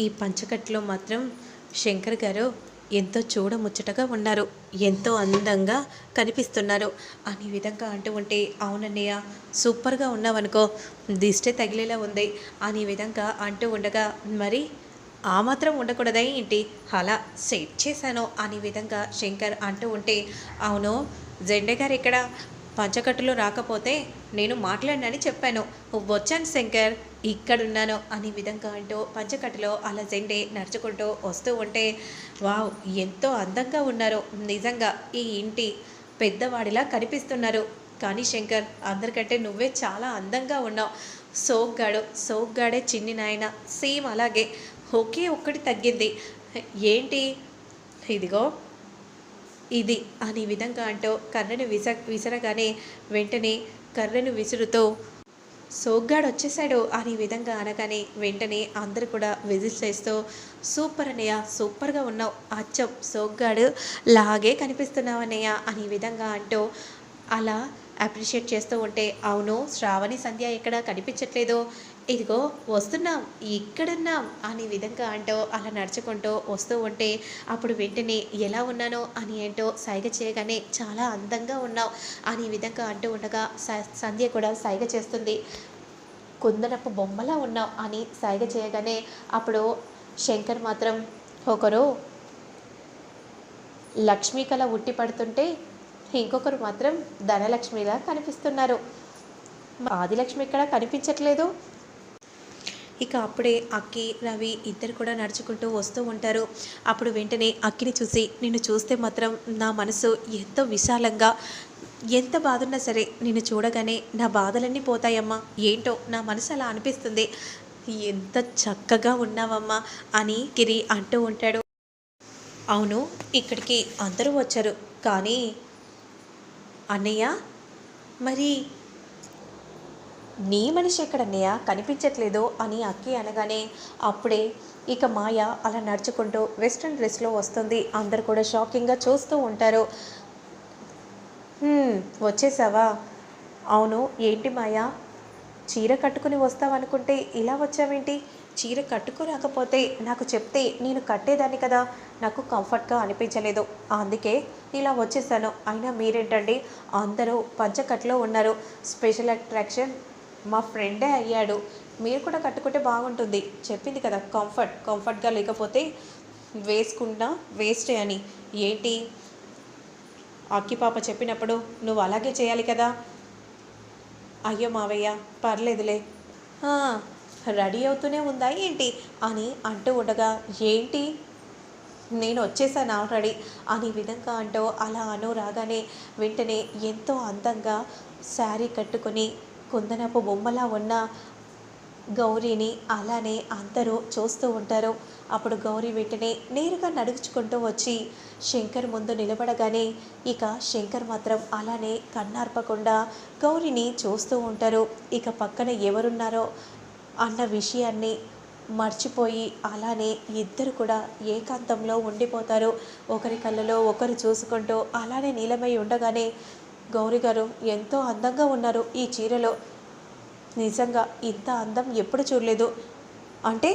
ఈ పంచకట్లో మాత్రం శంకర్ గారు ఎంతో చూడముచ్చటగా ఉన్నారు ఎంతో అందంగా కనిపిస్తున్నారు. అనే విధంగా అంటూ ఉంటే అవునన్నయ్య సూపర్గా ఉన్నావనుకో దిష్టే తగిలేలా ఉంది. అనే విధంగా అంటూ ఉండగా మరి ఆ మాత్రం ఉండకూడదా ఏంటి? అలా సెట్ చేశాను. అనే విధంగా శంకర్ అంటూ ఉంటే అవును జెండే గారు ఇక్కడ పంచకట్టులో రాకపోతే నేను మాట్లాడినని చెప్పాను. వచ్చాను శంకర్. ఇక్కడున్నాను అనే విధంగా అంటూ పంచకట్టులో అలా జెండే నడుచుకుంటూ వస్తూ ఉంటే వావ్ ఎంతో అందంగా ఉన్నారు. నిజంగా ఈ ఇంటి పెద్దవాడిలా కనిపిస్తున్నారు. కానీ శంకర్ అందరికంటే నువ్వే చాలా అందంగా ఉన్నావు. సోగ్గాడు సోగ్గాడే చిన్ని నాయన. సేమ్ అలాగే ఒకే ఒక్కటి తగ్గింది. ఏంటి? ఇదిగో ఇది అనే విధంగా అంటూ కర్రను విస విసరగానే వెంటనే కర్రను విసురుతూ సోగ్గాడు వచ్చేసాడు అని విధంగా అనగానే వెంటనే అందరు కూడా విజిట్ చేస్తూ సూపర్ అన్నయ్య సూపర్గా ఉన్నావు. అచ్చం సోగ్గాడు లాగే కనిపిస్తున్నావు అన్నయ్య అని విధంగా అంటూ అలా అప్రిషియేట్ చేస్తూ ఉంటే అవును శ్రావణి సంధ్య ఎక్కడ కనిపించట్లేదు. ఇదిగో వస్తున్నాం ఇక్కడున్నాం అనే విధంగా అంటూ అలా నడుచుకుంటూ వస్తూ ఉంటే అప్పుడు వెంటనే ఎలా ఉన్నానో అని ఏంటో సైగ చేయగానే చాలా అందంగా ఉన్నావు అనే విధంగా అంటూ ఉండగా స- సంధ్య కూడా సైగ చేస్తుంది. కుందనపు బొమ్మలా ఉన్నావు అని సైగ చేయగానే అప్పుడు శంకర్ మాత్రం ఒకరు లక్ష్మీ కళ ఉట్టి పడుతుంటే ఇంకొకరు మాత్రం ధనలక్ష్మిలా కనిపిస్తున్నారు. ఆదిలక్ష్మి ఇక్కడ కనిపించట్లేదు. ఇక అప్పుడే అక్కి రవి ఇద్దరు కూడా నడుచుకుంటూ వస్తూ ఉంటారు. అప్పుడు వెంటనే అక్కిని చూసి నిన్ను చూస్తే మాత్రం నా మనసు ఎంతో విశాలంగా ఎంత బాధున్నా సరే నిన్ను చూడగానే నా బాధలన్నీ పోతాయమ్మా. ఏంటో నా మనసు అలా అనిపిస్తుంది. ఎంత చక్కగా ఉన్నావమ్మా అని గిరి అంటూ ఉంటాడు. అవును ఇక్కడికి అందరూ వచ్చారు. కానీ అన్నయ్య మరి నీ మనిషి ఎక్కడన్నయ్య కనిపించట్లేదు అని అక్కి అనగానే అప్పుడే ఇక మాయ అలా నడుచుకుంటూ వెస్ట్రన్ డ్రెస్లో వస్తుంది. అందరు కూడా షాకింగ్గా చూస్తూ ఉంటారు. వచ్చేసావా? అవును ఏంటి మాయా? చీర కట్టుకుని వస్తావనుకుంటే ఇలా వచ్చావేంటి? చీర కట్టుకోరాకపోతే నాకు చెప్తే నేను కట్టేదాన్ని కదా. నాకు కంఫర్ట్గా అనిపించలేదు. అందుకే ఇలా వచ్చేసాను. అయినా మీరేంటండి? అందరూ పంచకట్లో ఉన్నారు. స్పెషల్ అట్రాక్షన్ మా ఫ్రెండే అయ్యాడు. మీరు కూడా కట్టుకుంటే బాగుంటుంది. చెప్పింది కదా కంఫర్ట్. కంఫర్ట్గా లేకపోతే వేసుకున్నా వేస్టే అని. ఏంటి? అక్కి పాప చెప్పినప్పుడు నువ్వు అలాగే చేయాలి కదా? అయ్యో మావయ్య పర్లేదులే. రెడీ అవుతూనే ఉందా ఏంటి? అని అంటూ ఉండగా ఏంటి? నేను వచ్చేసాను ఆల్రెడీ అని విధంగా అంటూ అలా అను రాగానే వెంటనే ఎంతో అందంగా శారీ కట్టుకొని కుందనపు బొమ్మలా ఉన్న గౌరీని అలానే అందరూ చూస్తూ ఉంటారు. అప్పుడు గౌరీ వెంటనే నేరుగా నడుచుకుంటూ వచ్చి శంకర్ ముందు నిలబడగానే ఇక శంకర్ మాత్రం అలానే కన్నార్పకుండా గౌరీని చూస్తూ ఉంటారు. ఇక పక్కన ఎవరున్నారో అన్న విషయాన్ని మర్చిపోయి అలానే ఇద్దరు కూడా ఏకాంతంలో ఉండిపోతారు. ఒకరి కళ్ళలో ఒకరు చూసుకుంటూ అలానే నీలమై ఉండగానే గౌరీ గారు ఎంతో అందంగా ఉన్నారు. ఈ చీరలో నిజంగా ఇంత అందం ఎప్పుడు చూడలేదు. అంటే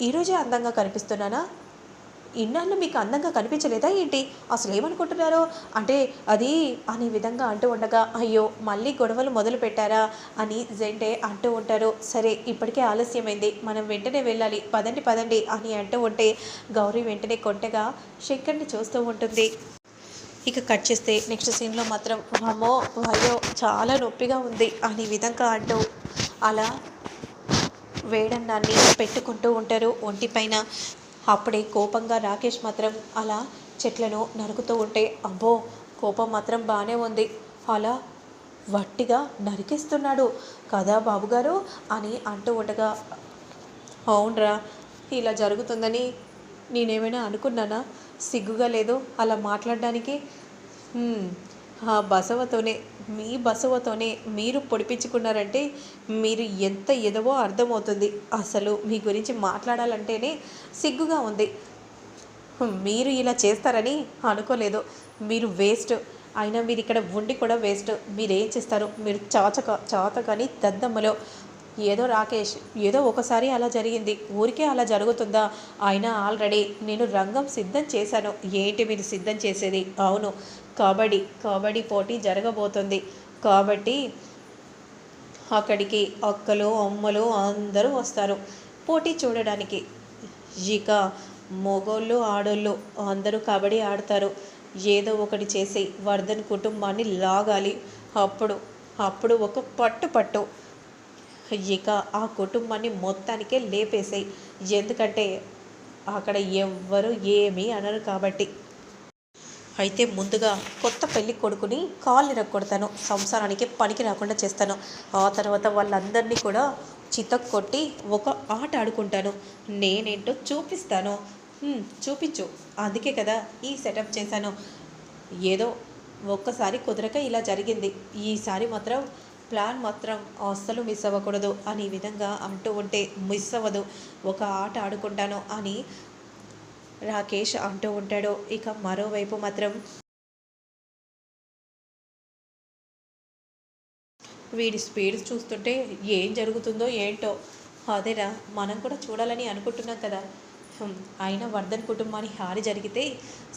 ఈరోజే అందంగా కనిపిస్తున్నానా? ఇన్నాళ్ళు మీకు అందంగా కనిపించలేదా ఏంటి? అసలు ఏమనుకుంటున్నారో? అంటే అది అనే విధంగా అంటూ ఉండగా అయ్యో మళ్ళీ గొడవలు మొదలు పెట్టారా అని జెంటే అంటూ ఉంటారు. సరే ఇప్పటికే ఆలస్యమైంది. మనం వెంటనే వెళ్ళాలి. పదండి పదండి అని అంటూ ఉంటే గౌరీ వెంటనే కొంటగా శంకర్ని చూస్తూ ఉంటుంది. ఇక కట్ చేస్తే నెక్స్ట్ సీన్లో మాత్రం అమ్మో అయ్యో చాలా నొప్పిగా ఉంది అనే విధంగా అంటూ అలా వేడన్నాన్ని పెట్టుకుంటూ ఉంటారు. ఒంటిపైన అప్పుడే కోపంగా రాకేష్ మాత్రం అలా చెట్లను నరుకుతూ ఉంటే అబ్బో కోపం మాత్రం బాగానే ఉంది అలా వట్టిగా నరికేస్తున్నాడు. కదా బాబుగారు అని అంటూ ఉండగా అవునరా ఇలా జరుగుతుందని నేనేమైనా అనుకున్నానా? సిగ్గుగా లేదు అలా మాట్లాడడానికి? ఆ బసవతోనే మీ బసవతోనే మీరు పొడిపించుకున్నారంటే మీరు ఎంత ఎదవో అర్థమవుతుంది. అసలు మీ గురించి మాట్లాడాలంటేనే సిగ్గుగా ఉంది. మీరు ఇలా చేస్తారని అనుకోలేదు. మీరు వేస్ట్. అయినా మీరు ఇక్కడ ఉండి కూడా వేస్ట్. మీరు ఏం చేస్తారు? మీరు చాచక చాతకని కానీ దద్దమ్మలో. ఏదో రాకేష్ ఏదో ఒకసారి అలా జరిగింది. ఊరికే అలా జరుగుతుందా? అయినా ఆల్రెడీ నేను రంగం సిద్ధం చేశాను. ఏంటి మీరు సిద్ధం చేసేది? అవును కబడ్డీ కబడ్డీ పోటీ జరగబోతుంది. కాబట్టి అక్కడికి అక్కలు అమ్మలు అందరూ వస్తారు. పోటీ చూడడానికి. ఇక మొగోళ్ళు ఆడోళ్ళు అందరూ కబడ్డీ ఆడతారు. ఏదో ఒకటి చేసి వర్ధన్ కుటుంబాన్ని లాగాలి. అప్పుడు అప్పుడు ఒక పట్టు పట్టు ఇక ఆ కుటుంబాన్ని మొత్తానికే లేపేసాయి. ఎందుకంటే అక్కడ ఎవ్వరు ఏమీ అనరు కాబట్టి. అయితే ముందుగా కొత్త పెళ్ళి కొడుకుని కాళ్ళు ఇరగొడతాను. సంసారానికి పనికి రాకుండా చేస్తాను. ఆ తర్వాత వాళ్ళందరినీ కూడా చితక్ కొట్టి ఒక ఆట ఆడుకుంటాను. నేనేంటో చూపిస్తాను. చూపించు. అందుకే కదా ఈ సెటప్ చేశాను. ఏదో ఒక్కసారి కుదరక ఇలా జరిగింది. ఈసారి మాత్రం ప్లాన్ మాత్రం అస్సలు మిస్ అవ్వకూడదు. అని విధంగా అంటూ ఉంటే మిస్ అవ్వదు. ఒక ఆట ఆడుకుంటాను అని రాకేష్ అంటూ ఉంటాడు. ఇక మరోవైపు మాత్రం వీడి స్పీడ్ చూస్తుంటే ఏం జరుగుతుందో ఏంటో. అదేరా మనం కూడా చూడాలని అనుకుంటున్నాం కదా. అయినా వర్ధన్ కుటుంబానికి హాని జరిగితే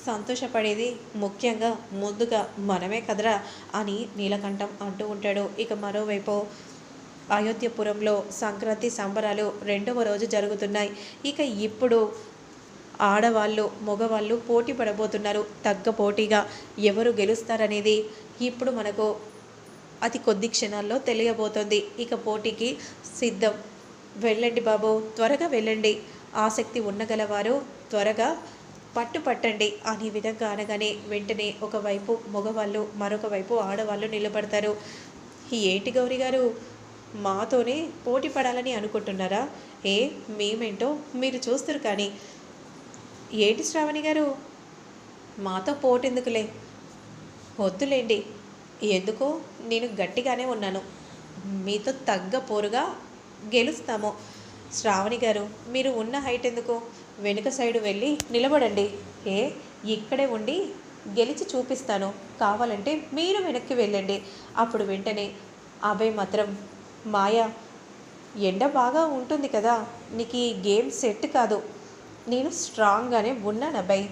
సంతోషపడేది ముఖ్యంగా ముందుగా మనమే కదరా అని నీలకంఠం అంటూ ఉంటాడు. ఇక మరోవైపు అయోధ్యపురంలో సంక్రాంతి సంబరాలు రెండవ రోజు జరుగుతున్నాయి. ఇక ఇప్పుడు ఆడవాళ్ళు మగవాళ్ళు పోటీ పడబోతున్నారు. తగ్గ పోటీగా ఎవరు గెలుస్తారనేది ఇప్పుడు మనకు అతి కొద్ది క్షణాల్లో తెలియబోతోంది. ఇక పోటీకి సిద్ధం. వెళ్ళండి బాబు త్వరగా వెళ్ళండి. ఆసక్తి ఉన్నగలవారు త్వరగా పట్టు పట్టండి అనే విధంగా అనగానే వెంటనే ఒకవైపు మగవాళ్ళు మరొక వైపు ఆడవాళ్ళు నిలబడతారు. ఏంటి గౌరీ గారు? మాతోనే పోటీ పడాలని అనుకుంటున్నారా? ఏ మేమేంటో మీరు చూస్తారు కానీ. ఏంటి శ్రావణి గారు? మాతో పోటెందుకులే? వద్దులేండి. ఎందుకో నేను గట్టిగానే ఉన్నాను. మీతో తగ్గ పోరుగా గెలుస్తాము. శ్రావణి గారు మీరు ఉన్న హైట్ ఎందుకు? వెనుక సైడు వెళ్ళి నిలబడండి. ఏ ఇక్కడే ఉండి గెలిచి చూపిస్తాను. కావాలంటే మీరు వెనక్కి వెళ్ళండి. అప్పుడు వెంటనే అభయ్ మాత్రం మాయా ఎండ బాగా ఉంటుంది కదా నీకు ఈ గేమ్ సెట్ కాదు. నేను స్ట్రాంగ్గానే ఉన్నాను అబ్బాయి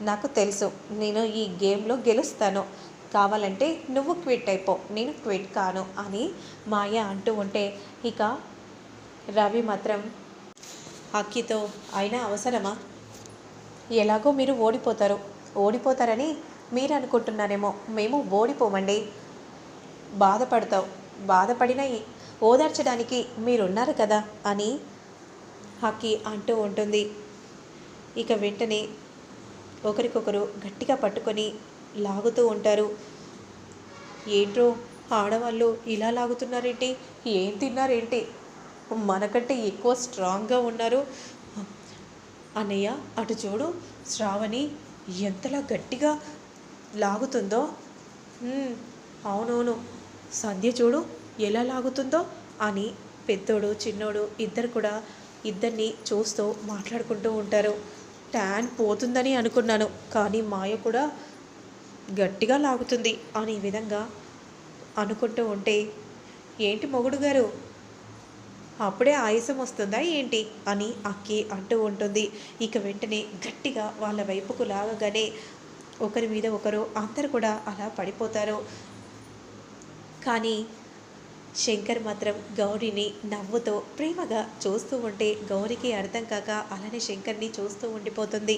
నాకు తెలుసు నేను ఈ గేమ్లో గెలుస్తాను. కావాలంటే నువ్వు క్విట్ అయిపో నేను క్విట్ కాను అని మాయ అంటూ ఉంటే ఇక రవి మాత్రం అక్కితో అయినా అవసరమా? ఎలాగో మీరు ఓడిపోతారు. ఓడిపోతారని మీరు అనుకుంటున్నారేమో మేము ఓడిపోమండి. బాధపడతావు. బాధపడినా ఓదార్చడానికి మీరున్నారు కదా? అని హక్కి అంటూ ఉంటుంది. ఇక వెంటనే ఒకరికొకరు గట్టిగా పట్టుకొని లాగుతూ ఉంటారు. ఏంట్రో? ఆడవాళ్ళు ఇలా లాగుతున్నారేంటి? ఏం తిన్నారేంటి? మనకంటే ఎక్కువ స్ట్రాంగ్గా ఉన్నారు. అన్నయ్య అటు చూడు శ్రావణి ఎంతలా గట్టిగా లాగుతుందో. అవునవును. సంధ్య చూడు ఎలా లాగుతుందో అని పెద్దోడు చిన్నోడు ఇద్దరు కూడా ఇద్దరిని చూస్తూ మాట్లాడుకుంటూ ఉంటారు. ట్యాన్ పోతుందని అనుకున్నాను కానీ మాయ కూడా గట్టిగా లాగుతుంది అని విధంగా అనుకుంటూ ఉంటే ఏంటి మొగుడు గారు? అప్పుడే ఆయాసం వస్తుందా ఏంటి అని అక్కి అంటూ ఉంటుంది. ఇక వెంటనే గట్టిగా వాళ్ళ వైపుకు లాగగానే ఒకరి మీద ఒకరు అందరు కూడా అలా పడిపోతారు. కానీ శంకర్ మాత్రం గౌరీని నవ్వుతో ప్రేమగా చూస్తూ ఉంటే గౌరికి అర్థం కాక అలానే శంకర్ని చూస్తూ ఉండిపోతుంది.